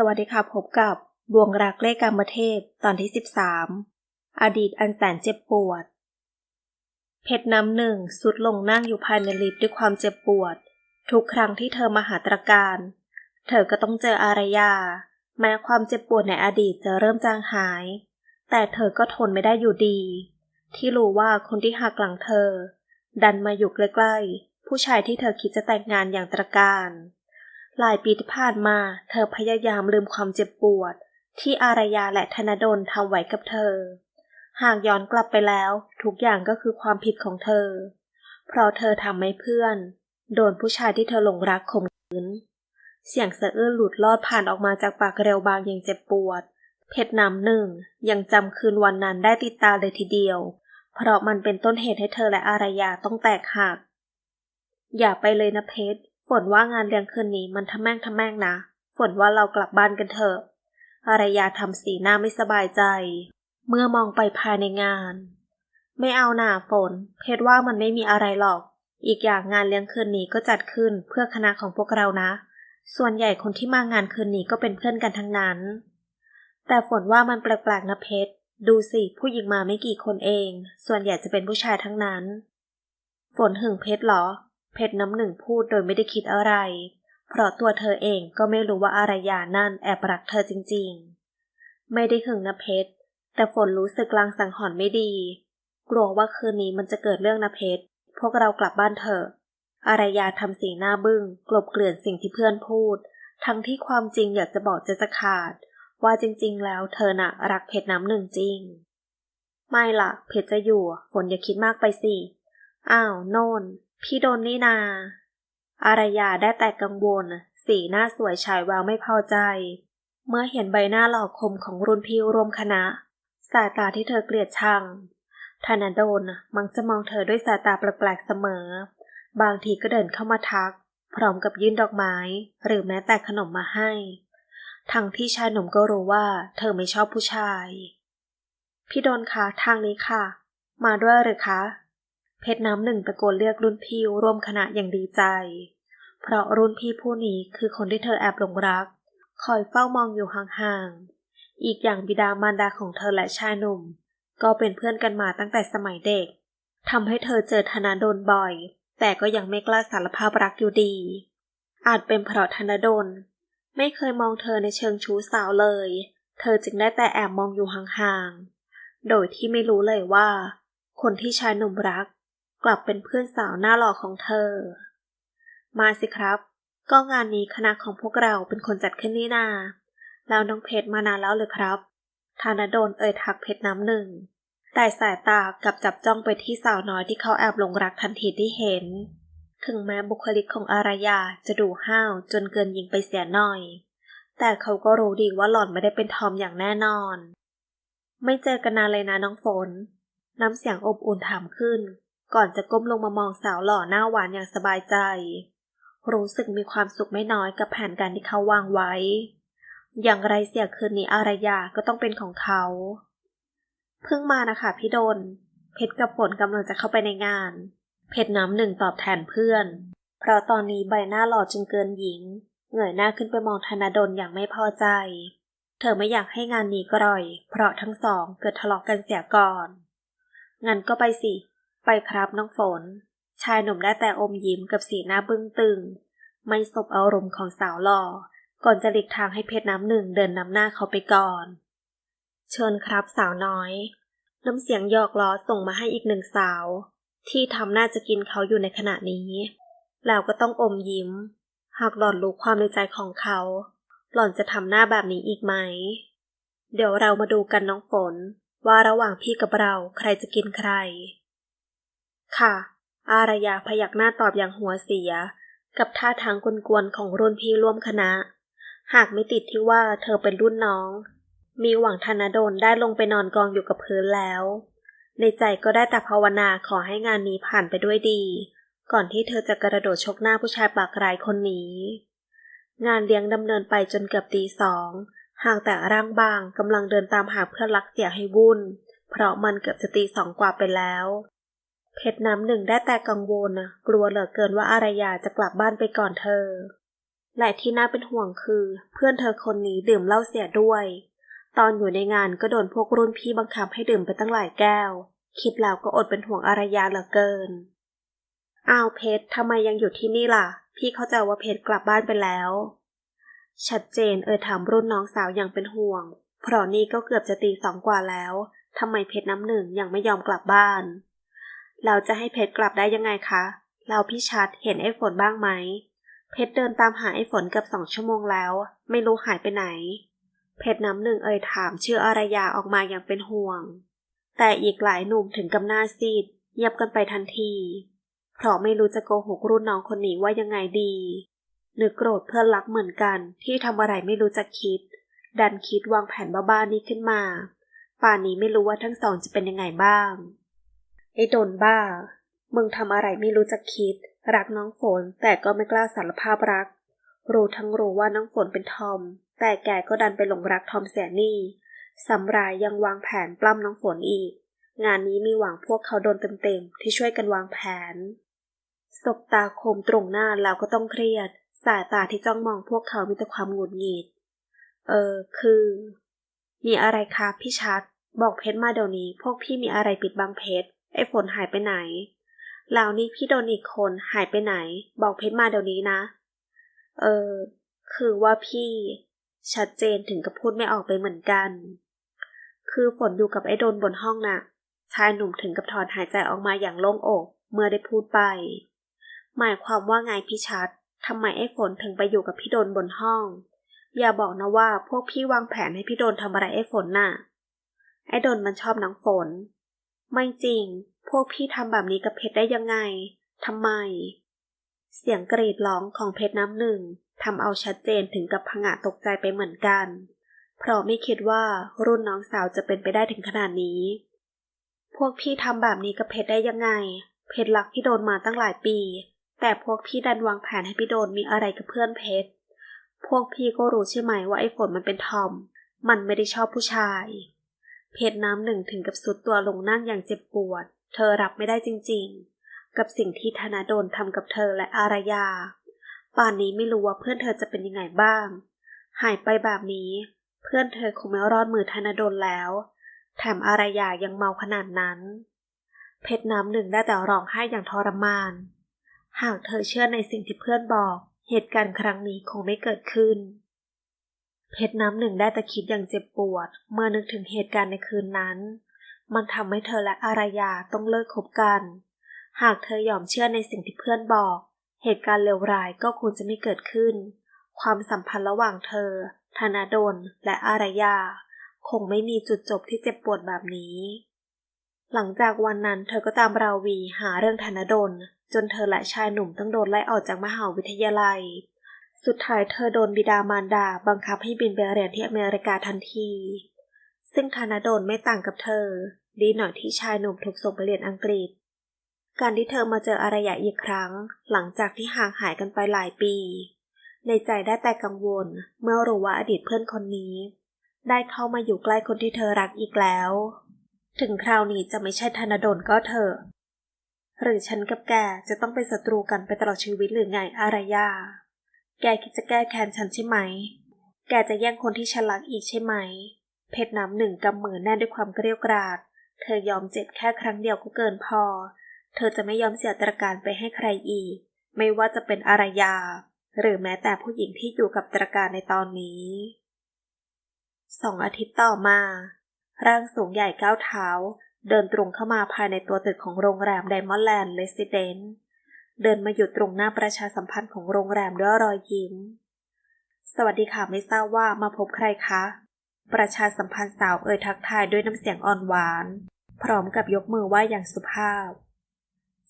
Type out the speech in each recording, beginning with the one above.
สวัสดีค่ะพบกับดวงรักเลขกรรมเทพตอนที่ 13 อดีตอันแสนเจ็บปวด เพชรน้ำหนึ่งสุดลงนั่งอยู่ภายในลิฟต์ด้วยความเจ็บปวด ทุกครั้งที่เธอมาหาตรการ เธอก็ต้องเจออารยา แม้ความเจ็บปวดในอดีตจะเริ่มจางหาย แต่เธอก็ทนไม่ได้อยู่ดี ที่รู้ว่าคนที่หักหลังเธอ ดันมาอยู่ใกล้ๆผู้ชายที่เธอคิดจะแต่งงานอย่างตรการ หลายปีที่ผ่านมา เธอพยายามลืมความเจ็บปวด ที่อารยาและธนดลทำไว้กับเธอ หากย้อนกลับไปแล้ว ทุกอย่างก็คือความผิดของเธอ เพราะเธอทำให้เพื่อน โดนผู้ชายที่เธอหลงรักข่มขืน เสียงสะอื้นหลุดลอดผ่านออกมาจากปากเร็วบางอย่างเจ็บปวด เพชรน้ำหนึ่งยังจำคืนวันนั้นได้ติดตาเลยทีเดียว เพราะมันเป็นต้นเหตุให้เธอและอารยาต้องแตกหักอย่าไปเลยนะเพชร ฝนว่างานเลี้ยงคืนนี้มันทำแม่งทำแม่งนะ ฝนว่าเรากลับบ้านกันเถอะ อารยาทำสีหน้าไม่สบายใจ เมื่อมองไปภายในงาน ไม่เอาหน่าฝน เพชรว่ามันไม่มีอะไรหรอก อีกอย่างงานเลี้ยงคืนนี้ก็จัดขึ้นเพื่อคณะของพวกเรานะ ส่วนใหญ่คนที่มางานคืนนี้ก็เป็นเพื่อนกันทั้งนั้น แต่ฝนว่ามันแปลกๆนะเพชร ดูสิผู้หญิงมาไม่กี่คนเอง ส่วนใหญ่จะเป็นผู้ชายทั้งนั้น ฝนหึงเพชรเหรอ เพชรน้ำหนึ่งพูดโดยไม่ได้คิดอะไร เพราะตัวเธอเองก็ไม่รู้ว่าอารยานั่นแอบรักเธอจริงๆ ไม่ได้หึงนะเพชร แต่ฝนรู้สึกลางสังหรณ์ไม่ดี กลัวว่าคืนนี้มันจะเกิดเรื่องนะเพชร พวกเรากลับบ้านเถอะ อารยาทำสีหน้าบึง้ง กลบเกลื่อนสิ่งที่เพื่อนพูด ทั้งที่ความจริงอยากจะบอกจะจะขาด ว่าจริงๆ แล้วเธอน่ะรักเพชรน้ำหนึ่งจริง ไม่ล่ะ เพชรจะอยู่ ฝนอย่าคิดมากไปสิ อ้าว โน่น พี่โดนนี่นา อารยาได้แต่กังวล สีหน้าสวยฉายแววไม่พอใจ เมื่อเห็นใบหน้าหล่อคมของรุ่นพี่รวมคณะ สายตาที่เธอเกลียดชังธนาโดนมักจะมองเธอด้วยสายตาแปลกๆเสมอ บางทีก็เดินเข้ามาทัก พร้อมกับยื่นดอกไม้ หรือแม้แต่ขนมมาให้ ทั้งที่ชายหนุ่มก็รู้ว่า เธอไม่ชอบผู้ชาย พี่โดนคะทางนี้ค่ะ มาด้วยหรือคะ เพชรน้ำหนึ่งตะโกนเรียกรุ่นพี่ร่วมคณะอย่างดีใจ เพราะรุ่นพี่ผู้นี้คือคนที่เธอแอบหลงรัก คอยเฝ้ามองอยู่ห่างๆ อีกอย่างบิดามารดาของเธอและชายหนุ่ม ก็เป็นเพื่อนกันมาตั้งแต่สมัยเด็กทำให้เธอเจอธนาโดนบ่อย แต่ก็ยังไม่กล้าสารภาพรักอยู่ดี อาจเป็นเพราะธนาโดน ไม่เคยมองเธอในเชิงชู้สาวเลย เธอจึงได้แต่แอบมองอยู่ห่างๆ โดยที่ไม่รู้เลยว่า คนที่ชายหนุ่มรัก กลับเป็นเพื่อนสาวหน้าหล่อของเธอ มาสิครับ ก็งานนี้คณะของพวกเราเป็นคนจัดขึ้นนี่นา แล้วน้องเพชรมานานแล้วเลยครับธนาโดนเอ่ยทักเพชรน้ำหนึ่ง แต่สายตากับจับจ้องไปที่สาวน้อยที่เขาแอบหลงรักทันทีที่เห็น ถึงแม้บุคลิกของอารยาจะดูห้าวจนเกินยิงไปเสียหน่อย แต่เขาก็รู้ดีว่าหล่อนไม่ได้เป็นทอมอย่างแน่นอน ไม่เจอกันนานเลยนะน้องฝน น้ำเสียงอบอุ่นถามขึ้น ก่อนจะก้มลงมามองสาวหล่อหน้าหวานอย่างสบายใจ รู้สึกมีความสุขไม่น้อยกับแผนการที่เขาวางไว้ อย่างไรเสียคืนนี้อารยาก็ต้องเป็นของเขา เพิ่งมานะคะพี่ดน เพชรกับฝนกำลังจะเข้าไปในงาน เพชรน้ำหนึ่งตอบแทนเพื่อน เพราะตอนนี้ใบหน้าหล่อจนเกินหญิงเงยหน้าขึ้นไปมองธนาดลอย่างไม่พอใจ เธอไม่อยากให้งานนี้กร่อย เพราะทั้งสองเกิดทะเลาะกันเสียก่อน งั้นก็ไปสิ ไปครับน้องฝน ชายหนุ่มได้แต่อมยิ้มกับสีหน้าบึ้งตึง ไม่สบอารมณ์ของสาวหล่อ ก่อนจะหลีกทางให้เพชรน้ำหนึ่งเดินนำหน้าเขาไปก่อน เชิญครับสาวน้อย น้ำเสียงหยอกล้อส่งมาให้อีกหนึ่งสาว ที่ทำหน้าจะกินเขาอยู่ในขณะนี้แล้วก็ต้องอมยิ้ม หากหล่อนรู้ความในใจของเขา หล่อนจะทำหน้าแบบนี้อีกไหม เดี๋ยวเรามาดูกันน้องฝน ว่าระหว่างพี่กับเราใครจะกินใคร ค่ะ อารยาพยักหน้าตอบอย่างหัวเสีย กับท่าทางกวนๆของรุ่นพี่ร่วมคณะ หากไม่ติดที่ว่าเธอเป็นรุ่นน้อง มีหวังธนาโดนได้ลงไปนอนกองอยู่กับพื้นแล้ว ในใจก็ได้แต่ภาวนาขอให้งานนี้ผ่านไปด้วยดี ก่อนที่เธอจะกระโดดชกหน้าผู้ชายปากร้ายคนนี้ งานเลี้ยงดำเนินไปจนเกือบตีสองห่างแต่ร่างบางกำลังเดินตามหาเพื่อนรักเสียให้วุ่น เพราะมันเกือบจะตีสองกว่าไปแล้ว เพชรน้ำหนึ่งได้แต่กังวลนะกลัวเหลือเกินว่าอารยาจะกลับบ้านไปก่อนเธอ และที่น่าเป็นห่วงคือ เพื่อนเธอคนนี้ดื่มเหล้าเสียด้วย ตอนอยู่ในงานก็โดนพวกรุ่นพี่บังคับให้ดื่มไปตั้งหลายแก้ว คิดแล้วก็อดเป็นห่วงอารยาเหลือเกิน อ้าวเพชรทำไมยังอยู่ที่นี่ล่ะ พี่เข้าใจว่าเพชรกลับบ้านไปแล้ว ชัดเจนเออถามรุ่นน้องสาวอย่างเป็นห่วง เพราะนี่ก็เกือบจะตีสองกว่าแล้วทำไมเพชรน้ำหนึ่งยังไม่ยอมกลับบ้าน เราจะให้เพชรกลับได้ยังไงคะ เราพี่ชัดเห็นไอ้ฝนบ้างไหม เพชรเดินตามหาไอ้ฝนเกือบสองชั่วโมงแล้ว ไม่รู้หายไปไหน เพชรน้ำหนึ่งเอ่ยถามชื่ออารยาออกมาอย่างเป็นห่วง แต่อีกหลายหนุ่มถึงกับหน้าซีดเงียบกันไปทันที เพราะไม่รู้จะโกหกรุ่นน้องคนนี้ว่ายังไงดีนึกโกรธเพื่อนรักเหมือนกันที่ทำอะไรไม่รู้จะคิด ดันคิดวางแผนบ้าๆนี้ขึ้นมา ป่านนี้ไม่รู้ว่าทั้งสองจะเป็นยังไงบ้าง ไอ้โดนบ้า มึงทำอะไรไม่รู้จักคิด รักน้องฝนแต่ก็ไม่กล้าสารภาพรัก รู้ทั้งรู้ว่าน้องฝนเป็นทอม แต่แกก็ดันไปหลงรักทอมเสียนี่สำรายยังวางแผนปล้ำน้องฝนอีก งานนี้มีหวังพวกเขาโดนเต็มๆที่ช่วยกันวางแผน สบตาคมตรงหน้าแล้วก็ต้องเครียด สายตาที่จ้องมองพวกเขามีแต่ความหงุดหงิด เออ คือ มีอะไรคะพี่ชัด บอกเพชรมาเดี๋ยวนี้ พวกพี่มีอะไรปิดบังเพชร ไอ้ฝนหายไปไหนแล้วนี่พี่โดนอีกคนหายไปไหน บอกเพชรมาเดี๋ยวนี้นะ เออ คือว่าพี่ ชัดเจนถึงกับพูดไม่ออกไปเหมือนกัน คือฝนอยู่กับไอ้โดนบนห้องน่ะ ชายหนุ่มถึงกับถอนหายใจออกมาอย่างโล่งอก เมื่อได้พูดไป หมายความว่าไงพี่ชัดทำไมไอ้ฝนถึงไปอยู่กับพี่โดนบนห้อง อย่าบอกนะว่าพวกพี่วางแผนให้พี่โดนทำอะไรไอ้ฝนน่ะ ไอ้โดนมันชอบน้องฝน ไม่จริง พวกพี่ทำแบบนี้กับเพชรได้ยังไง ทำไม เสียงกรีดร้องของเพชรน้ำหนึ่งทำเอาชัดเจนถึงกับผงะตกใจไปเหมือนกัน เพราะไม่คิดว่ารุ่นน้องสาวจะเป็นไปได้ถึงขนาดนี้ พวกพี่ทำแบบนี้กับเพชรได้ยังไง เพชรรักพี่โดนมาตั้งหลายปี แต่พวกพี่ดันวางแผนให้พี่โดนมีอะไรกับเพื่อนเพชร พวกพี่ก็รู้ใช่ไหมว่าไอ้ฝนมันเป็นทอม มันไม่ได้ชอบผู้ชาย เพชรน้ำหนึ่งถึงกับสุดตัวลงนั่งอย่างเจ็บปวด เธอรับไม่ได้จริงๆ กับสิ่งที่ธนาโดนทำกับเธอและอารยา ป่านนี้ไม่รู้ว่าเพื่อนเธอจะเป็นยังไงบ้าง หายไปแบบนี้ เพื่อนเธอคงไม่รอดมือธนาโดนแล้ว แถมอารยายังเมาขนาดนั้น เพชรน้ำหนึ่งได้แต่ร้องไห้อย่างทรมาน หากเธอเชื่อในสิ่งที่เพื่อนบอก เหตุการณ์ครั้งนี้คงไม่เกิดขึ้น เพชรน้ำหนึ่งได้แต่คิดอย่างเจ็บปวด เมื่อนึกถึงเหตุการณ์ในคืนนั้น มันทำให้เธอและอารยาต้องเลิกคบกัน หากเธอยอมเชื่อในสิ่งที่เพื่อนบอก เหตุการณ์เลวร้ายก็คงจะไม่เกิดขึ้น ความสัมพันธ์ระหว่างเธอ ธนาดล และอารยา คงไม่มีจุดจบที่เจ็บปวดแบบนี้ หลังจากวันนั้นเธอก็ตามราวีหาเรื่องธนดล จนเธอและชายหนุ่มต้องโดนไล่ออกจากมหาวิทยาลัย สุดท้ายเธอโดนบิดามารดาบังคับให้บินไปเรียนที่อเมริกาทันที ซึ่งธนาโดลไม่ต่างกับเธอ ดีหน่อยที่ชายหนุ่มถูกส่งไปเรียนอังกฤษ การที่เธอมาเจออารยะอีกครั้ง หลังจากที่ห่างหายกันไปหลายปี ในใจได้แต่กังวล เมื่อรู้ว่าอดีตเพื่อนคนนี้ ได้เข้ามาอยู่ใกล้คนที่เธอรักอีกแล้ว ถึงคราวนี้จะไม่ใช่ธนาโดลก็เถอะหรือฉันกับแกจะต้องเป็นศัตรูกันไปตลอดชีวิตหรือไงอารยา แกคิดจะแก้แค้นฉันใช่ไหม แกจะแย่งคนที่ฉันรักอีกใช่ไหม เพชรน้ำหนึ่งกำมือแน่นด้วยความเกรียวกราด เธอยอมเจ็บแค่ครั้งเดียวก็เกินพอ เธอจะไม่ยอมเสียตรการไปให้ใครอีก ไม่ว่าจะเป็นอารยา หรือแม้แต่ผู้หญิงที่อยู่กับตรการในตอนนี้สองอาทิตย์ต่อมา ร่างสูงใหญ่ก้าวเท้า เดินตรงเข้ามาภายในตัวตึกของโรงแรมไดมอนด์แลนด์เลสซิเดนต์ เดินมาหยุดตรงหน้าประชาสัมพันธ์ของโรงแรมด้วยรอยยิ้ม สวัสดีค่ะไม่ทราบว่ามาพบใครคะ ประชาสัมพันธ์สาวเอ่ยทักทายด้วยน้ำเสียงอ่อนหวาน พร้อมกับยกมือไหว้อย่างสุภาพ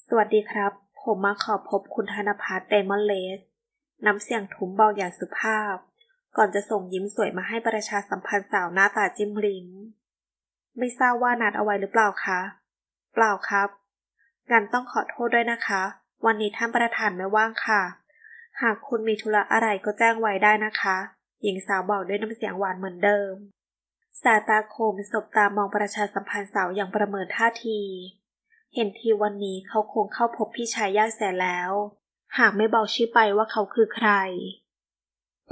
สวัสดีครับ ผมมาขอพบคุณธนพัฒน์ไดมอนเลส น้ำเสียงทุ้มเบาอย่างสุภาพ ก่อนจะส่งยิ้มสวยมาให้ประชาสัมพันธ์สาวหน้าตาจิ้มลิ้มไม่ทราบว่านัดเอาไว้หรือเปล่าคะ เปล่าครับ งั้นต้องขอโทษด้วยนะคะ วันนี้ท่านประธานไม่ว่างค่ะ หากคุณมีธุระอะไรก็แจ้งไว้ได้นะคะ หญิงสาวบอกด้วยน้ำเสียงหวานเหมือนเดิม สายตาคมสบตามองประชาสัมพันธ์สาวอย่างประเมินท่าที เห็นทีวันนี้เขาคงเข้าพบพี่ชายยากแสนแล้ว หากไม่บอกชื่อไปว่าเขาคือใคร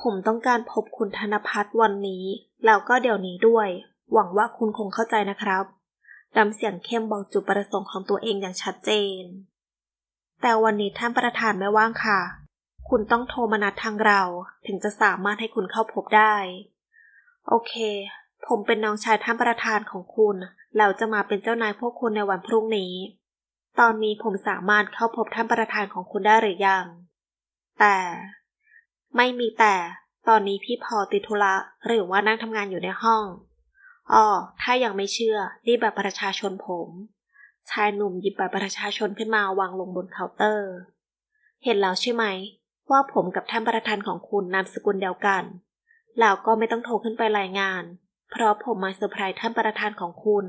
ผมต้องการพบคุณธนพัฒน์วันนี้ แล้วก็เดี๋ยวนี้ด้วย หวังว่าคุณคงเข้าใจนะครับดำเสียงเข้มบอกจุดประสงค์ของตัวเองอย่างชัดเจน แต่วันนี้ท่านประธานไม่ว่างค่ะ คุณต้องโทรมานัดทางเราถึงจะสามารถให้คุณเข้าพบได้ โอเค ผมเป็นน้องชายท่านประธานของคุณแล้วจะมาเป็นเจ้านายพวกคุณในวันพรุ่งนี้ ตอนนี้ผมสามารถเข้าพบท่านประธานของคุณได้หรือยัง แต่ ไม่มีแต่ ตอนนี้พี่พอติดธุระหรือว่านั่งทำงานอยู่ในห้องอ้อถ้ายังไม่เชื่อ นี่บัตรประชาชนผม ชายหนุ่มหยิบบัตรประชาชนขึ้นมาวางลงบนเคาน์เตอร์ เห็นแล้วใช่ไหม ว่าผมกับท่านประธานของคุณนามสกุลเดียวกัน แล้วก็ไม่ต้องโทรขึ้นไปรายงาน เพราะผมมาเซอร์ไพรส์ท่านประธานของคุณ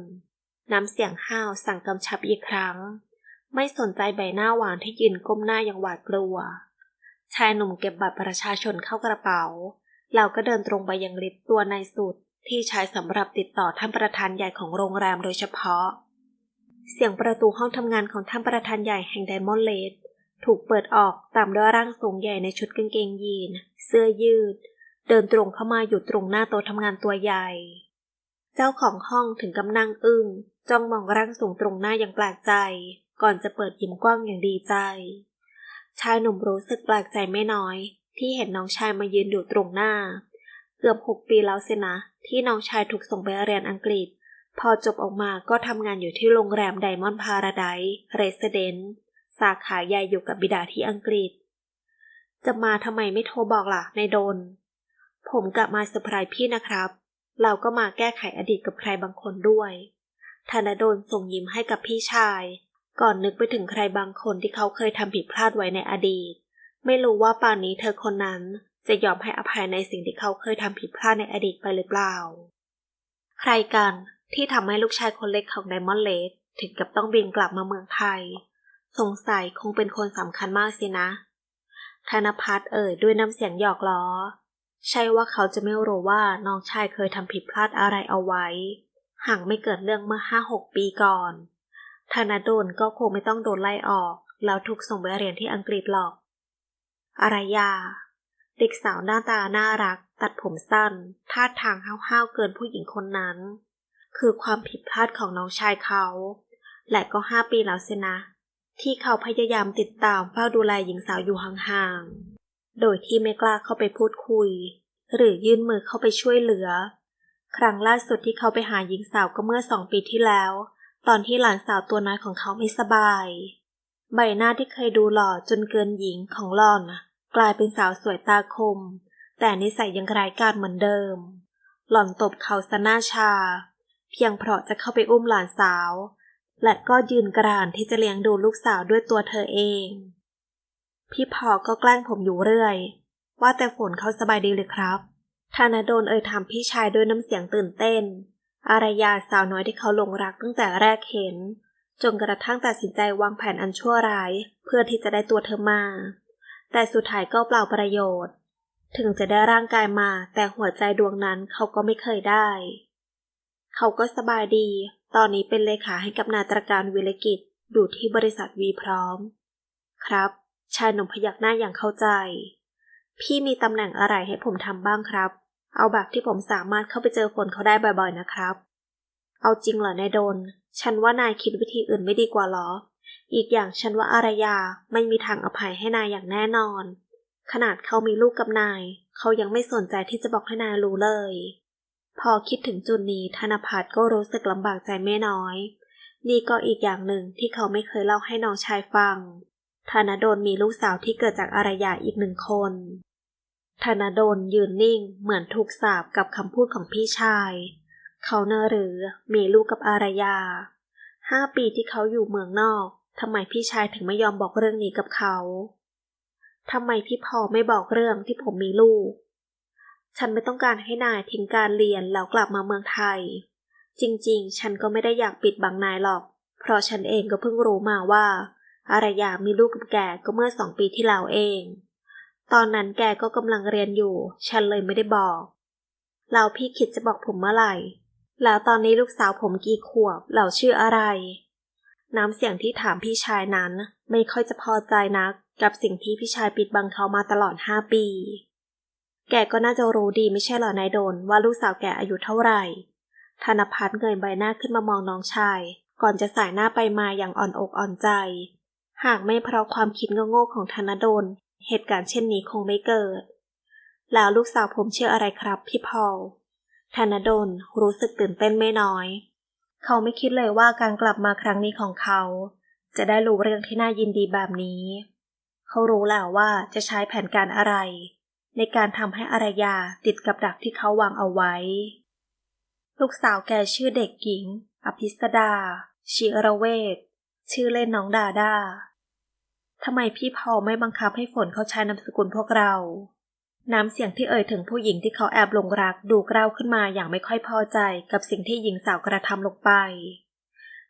น้ำเสียงห้าวสั่งกำชับอีกครั้ง ไม่สนใจใบหน้าหวานที่ยืนก้มหน้าอย่างหวาดกลัว ชายหนุ่มเก็บบัตรประชาชนเข้ากระเป๋า แล้วก็เดินตรงไปยังลิฟต์ตัวในสุดที่ใช้สำหรับติดต่อท่านประธานใหญ่ของโรงแรมโดยเฉพาะ เสียงประตูห้องทำงานของท่านประธานใหญ่แห่งไดมอนด์เลดถูกเปิดออกตามด้วยร่างสูงใหญ่ในชุดกางเกงยีน เสื้อยืด เดินตรงเข้ามาอยู่ตรงหน้าโต๊ะทำงานตัวใหญ่ เจ้าของห้องถึงกำนั่งอึง้งจ้องมองร่างสูงตรงหน้าอย่างแปลกใจ ก่อนจะเปิดยิ้มกว้างอย่างดีใจ ชายหนุ่มรู้สึกแปลกใจไม่น้อย ที่เห็นน้องชายมายืนอยู่ตรงหน้า เกือบหกปีแล้วสินะ ที่น้องชายถูกส่งไปเรียนอังกฤษ พอจบออกมาก็ทำงานอยู่ที่โรงแรมไดมอนด์พาราไดซ์เรสเดนต์สาขาใหญ่อยู่กับบิดาที่อังกฤษ จะมาทำไมไม่โทรบอกล่ะในโดน ผมกลับมาเซอร์ไพรส์พี่นะครับ เราก็มาแก้ไขอดีตกับใครบางคนด้วยธนโดลส่งยิ้มให้กับพี่ชาย ก่อนนึกไปถึงใครบางคนที่เขาเคยทำผิดพลาดไว้ในอดีต ไม่รู้ว่าป่านนี้เธอคนนั้นจะยอมให้อภัยในสิ่งที่เขาเคยทำผิดพลาดในอดีตไปหรือเปล่า ใครกัน ที่ทำให้ลูกชายคนเล็กของไดมอนเลดถึงกับต้องบินกลับมาเมืองไทย สงสัยคงเป็นคนสำคัญมากสินะ ธนพัฒน์เอ่ยด้วยน้ำเสียงหยอกล้อ ใช่ว่าเขาจะไม่รู้ว่าน้องชายเคยทำผิดพลาดอะไรเอาไว้ หากไม่เกิดเรื่องเมื่อห้าหกปีก่อน ธนดลก็คงไม่ต้องโดนไล่ออก แล้วถูกส่งไปเรียนที่อังกฤษหรอก อารยา เด็กสาวหน้าตาน่ารัก ตัดผมสั้น ท่าทางห้าวๆเกินผู้หญิงคนนั้น คือความผิดพลาดของน้องชายเขา และก็ห้าปีแล้วเสนะ ที่เขาพยายามติดตามเฝ้าดูแลหญิงสาวอยู่ห่างๆ โดยที่ไม่กล้าเข้าไปพูดคุย หรือยื่นมือเข้าไปช่วยเหลือ ครั้งล่าสุดที่เขาไปหาหญิงสาวก็เมื่อสองปีที่แล้ว ตอนที่หลานสาวตัวน้อยของเขาไม่สบาย ใบหน้าที่เคยดูหล่อจนเกินหญิงของหล่อนกลายเป็นสาวสวยตาคม แต่นิสัยยังไร้การเหมือนเดิม หล่อนตบเขาสะหน้าชา เพียงเพราะจะเข้าไปอุ้มหลานสาว และก็ยืนกรานที่จะเลี้ยงดูลูกสาวด้วยตัวเธอเอง พี่พอก็แกล้งผมอยู่เรื่อย ว่าแต่ฝนเขาสบายดีเลยครับธนาโดลเอ่ยถามพี่ชายด้วยน้ำเสียงตื่นเต้น อารยาสาวน้อยที่เขาหลงรักตั้งแต่แรกเห็น จนกระทั่งตัดสินใจวางแผนอันชั่วร้าย เพื่อที่จะได้ตัวเธอมา แต่สุดท้ายก็เปล่าประโยชน์ ถึงจะได้ร่างกายมาแต่หัวใจดวงนั้นเขาก็ไม่เคยได้ เขาก็สบายดี ตอนนี้เป็นเลขาให้กับนาตรการวิลกิจอยู่ที่บริษัทวีพร้อม ครับ ชายหนุ่มพยักหน้าอย่างเข้าใจ พี่มีตำแหน่งอะไรให้ผมทำบ้างครับ เอาแบบที่ผมสามารถเข้าไปเจอคนเขาได้บ่อยๆนะครับ เอาจริงเหรอนายโดน ฉันว่านายคิดวิธีอื่นไม่ดีกว่าหรอ อีกอย่างฉันว่าอารยาไม่มีทางอภัยให้นายอย่างแน่นอน ขนาดเขามีลูกกับนาย เขายังไม่สนใจที่จะบอกให้นายรู้เลย พอคิดถึงจุดนี้ธนพัฒน์ก็รู้สึกลำบากใจไม่น้อย นี่ก็อีกอย่างหนึ่งที่เขาไม่เคยเล่าให้น้องชายฟัง ธนดลมีลูกสาวที่เกิดจากอารยาอีกหนึ่งคน ธนดลยืนนิ่งเหมือนถูกสาบกับคำพูดของพี่ชาย เขาเนอหรือมีลูกกับอารยา ห้าปีที่เขาอยู่เมืองนอกทำไมพี่ชายถึงไม่ยอมบอกเรื่องนี้กับเขาทำไมพี่พอไม่บอกเรื่องที่ผมมีลูก ฉันไม่ต้องการให้นายทิ้งการเรียนแล้วกลับมาเมืองไทย จริงๆ ฉันก็ไม่ได้อยากปิดบังนายหรอก เพราะฉันเองก็เพิ่งรู้มาว่า อารยามีลูกกับแกก็เมื่อสองปีที่แล้วเอง ตอนนั้นแกก็กำลังเรียนอยู่ ฉันเลยไม่ได้บอกแล้วพี่คิดจะบอกผมเมื่อไหร่ แล้วตอนนี้ลูกสาวผมกี่ขวบเราชื่ออะไร น้ำเสียงที่ถามพี่ชายนั้น ไม่ค่อยจะพอใจนัก กับสิ่งที่พี่ชายปิดบังเขามาตลอดห้าปี แกก็น่าจะรู้ดีไม่ใช่เหรอนายโดนว่าลูกสาวแกอายุเท่าไหร่ ธนพัฒน์เงยใบหน้าขึ้นมามองน้องชาย ก่อนจะสายหน้าไปมาอย่างอ่อนอกอ่อนใจ หากไม่เพราะความคิดโง่ๆของธนดลเหตุการณ์เช่นนี้คงไม่เกิด แล้วลูกสาวผมเชื่ออะไรครับพี่พอลธนดลรู้สึกตื่นเต้นไม่น้อย เขาไม่คิดเลยว่าการกลับมาครั้งนี้ของเขา จะได้รู้เรื่องที่น่ายินดีแบบนี้ เขารู้แล้วว่าจะใช้แผนการอะไร ในการทำให้อารยาติดกับดักที่เขาวางเอาไว้ ลูกสาวแกชื่อเด็กหญิง อภิสดา ชิระเวทชื่อเล่นน้องดาดาทำไมพี่พอไม่บังคับให้ฝนเขาใช้นามสกุลพวกเรา น้ำเสียงที่เอ่ยถึงผู้หญิงที่เขาแอบหลงรักดูกร้าวขึ้นมาอย่างไม่ค่อยพอใจกับสิ่งที่หญิงสาวกระทำลงไป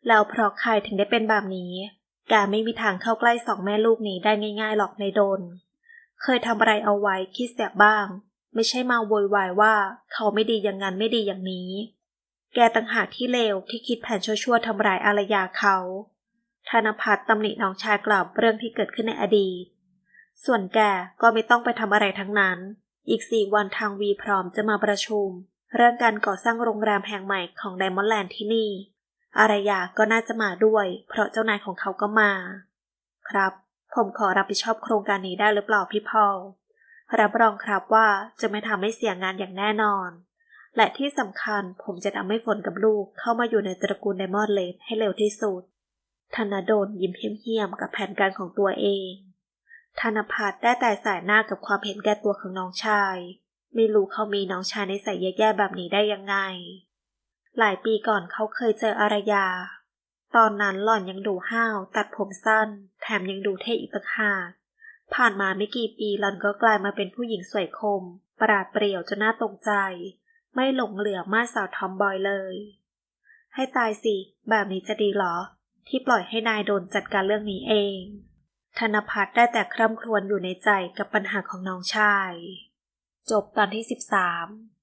แล้วเพราะใครถึงได้เป็นแบบนี้ แกไม่มีทางเข้าใกล้สองแม่ลูกนี้ได้ง่ายๆหรอกในโดน เคยทำอะไรเอาไว้คิดเสียบ้าง ไม่ใช่มาโวยวายว่าเขาไม่ดีอย่างนั้นไม่ดีอย่างนี้ แกต่างหากที่เลวที่คิดแผนชั่วๆทำร้ายอารยาเขาธนพัฒน์ตำหนิน้องชายกลับเรื่องที่เกิดขึ้นในอดีต ส่วนแกก็ไม่ต้องไปทำอะไรทั้งนั้น อีกสี่วันทางวีพร้อมจะมาประชุม เรื่องการก่อสร้างโรงแรมแห่งใหม่ของไดมอนด์แลนด์ที่นี่ อารยาก็น่าจะมาด้วย เพราะเจ้านายของเขาก็มา ครับ ผมขอรับผิดชอบโครงการนี้ได้หรือเปล่าพี่พอลรับรองครับว่าจะไม่ทำให้เสียงานอย่างแน่นอน และที่สำคัญผมจะทำให้ฝนกับลูกเข้ามาอยู่ในตระกูลไดมอนด์เลนให้เร็วที่สุด ธนดลยิ้มเหี้ยมๆกับแผนการของตัวเอง ธนพัฒน์ได้แต่สายหน้ากับความเห็นแก่ตัวของน้องชาย ไม่รู้เขามีน้องชายในสายแย่ๆแบบนี้ได้ยังไง หลายปีก่อนเขาเคยเจออารยา ตอนนั้นหล่อนยังดูห้าวตัดผมสั้น แถมยังดูเท่อีกต่างหากผ่านมาไม่กี่ปีหล่อนก็กลายมาเป็นผู้หญิงสวยคม ปราดเปรี่ยวจนน่าตกใจ ไม่หลงเหลือมาสาวทอมบอยเลย ให้ตายสิ แบบนี้จะดีเหรอ ที่ปล่อยให้นายโดนจัดการเรื่องนี้เอง ธนพัฒน์ได้แต่คร่ำครวญอยู่ในใจกับปัญหาของน้องชาย จบตอนที่ 13